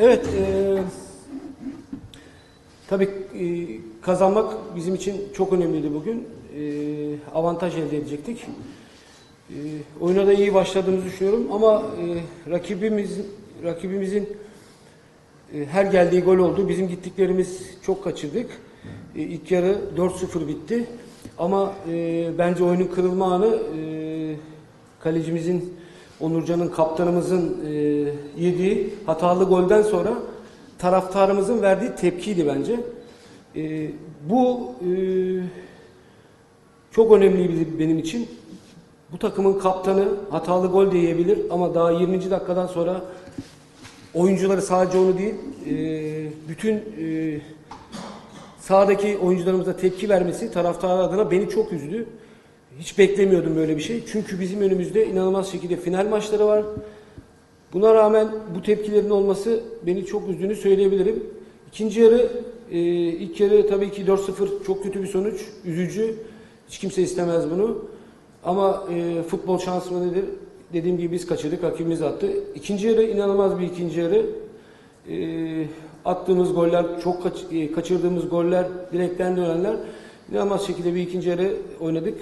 Evet, e, tabii e, kazanmak bizim için çok önemliydi bugün. E, avantaj elde edecektik. E, oyuna da iyi başladığımızı düşünüyorum ama e, rakibimiz rakibimizin e, her geldiği gol oldu. Bizim gittiklerimiz çok kaçırdık. E, ilk yarı 4-0 bitti. Ama e, bence oyunun kırılma anı e, kalecimizin Onurcan'ın kaptanımızın e, yediği hatalı golden sonra taraftarımızın verdiği tepkiydi bence. E, bu e, çok önemliydi benim için. Bu takımın kaptanı hatalı gol de ama daha 20. dakikadan sonra oyuncuları sadece onu değil, e, bütün e, sahadaki oyuncularımıza tepki vermesi taraftar adına beni çok üzdü. Hiç beklemiyordum böyle bir şey. Çünkü bizim önümüzde inanılmaz şekilde final maçları var. Buna rağmen bu tepkilerin olması beni çok üzdüğünü söyleyebilirim. İkinci yarı, e, ilk yarı tabii ki 4-0 çok kötü bir sonuç. Üzücü. Hiç kimse istemez bunu. Ama e, futbol şansı mı nedir? Dediğim gibi biz kaçırdık, rakibimiz attı. İkinci yarı inanılmaz bir ikinci yarı. E, attığımız goller, çok kaç- e, kaçırdığımız goller, direkten dönenler. İnanılmaz şekilde bir ikinci yarı oynadık.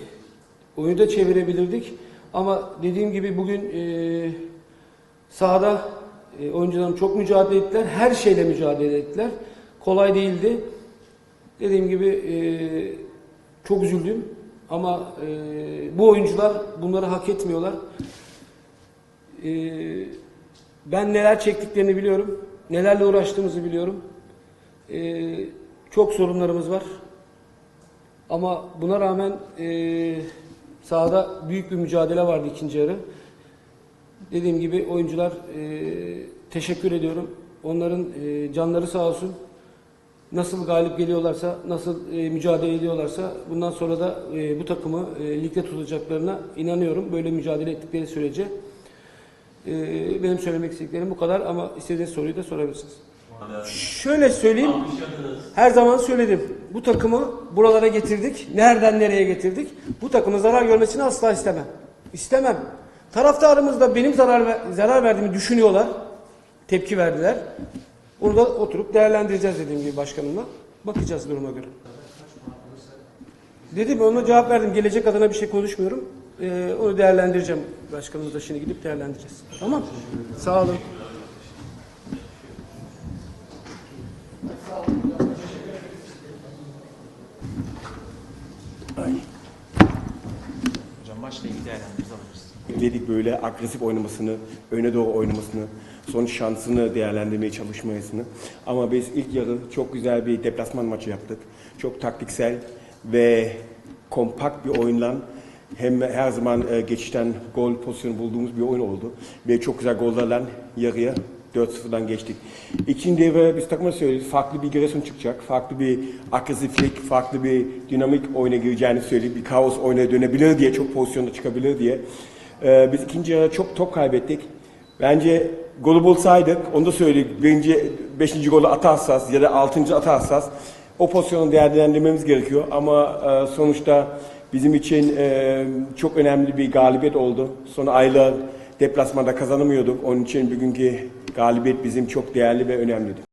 Oyunu da çevirebilirdik. Ama dediğim gibi bugün e, sahada e, oyuncularım çok mücadele ettiler. Her şeyle mücadele ettiler. Kolay değildi. Dediğim gibi e, çok üzüldüm. Ama e, bu oyuncular bunları hak etmiyorlar. E, ben neler çektiklerini biliyorum. Nelerle uğraştığımızı biliyorum. E, çok sorunlarımız var. Ama buna rağmen e, sahada büyük bir mücadele vardı ikinci yarı. Dediğim gibi oyuncular e, teşekkür ediyorum. Onların e, canları sağ olsun. Nasıl galip geliyorlarsa, nasıl e, mücadele ediyorlarsa bundan sonra da e, bu takımı e, ligde tutacaklarına inanıyorum. Böyle mücadele ettikleri sürece. E, benim söylemek istediklerim bu kadar ama istediğiniz soruyu da sorabilirsiniz. Şöyle söyleyeyim. Her zaman söyledim. Bu takımı buralara getirdik. Nereden nereye getirdik? Bu takımın zarar görmesini asla istemem. İstemem. Taraftarımız da benim zarar ver- zarar verdiğimi düşünüyorlar. Tepki verdiler. Onu oturup değerlendireceğiz dediğim gibi başkanımla. Bakacağız duruma göre. Dedim ona cevap verdim. Gelecek adına bir şey konuşmuyorum. Ee, onu değerlendireceğim. Başkanımızla şimdi gidip değerlendireceğiz. Tamam. Sağ olun. Bekledik böyle agresif oynamasını, öne doğru oynamasını, son şansını değerlendirmeye çalışmasını. Ama biz ilk yarı çok güzel bir deplasman maçı yaptık. Çok taktiksel ve kompakt bir oyunla hem her zaman e, geçişten gol pozisyonu bulduğumuz bir oyun oldu. Ve çok güzel gollerle yarıya 4-0'dan geçtik. İkinci devre biz takıma söyledi. Farklı bir Giresun çıkacak. Farklı bir agresiflik, farklı bir dinamik oyuna gireceğini söyledi. Bir kaos oyuna dönebilir diye, çok pozisyonda çıkabilir diye. Ee, biz ikinci yarı çok top kaybettik. Bence golü bulsaydık, onu da söyledik. Birinci, beşinci golü atarsak ya da altıncı atarsak o pozisyonu değerlendirmemiz gerekiyor. Ama e, sonuçta bizim için e, çok önemli bir galibiyet oldu. Son aylar deplasmanda kazanamıyorduk. Onun için bugünkü galibiyet bizim çok değerli ve önemliydi.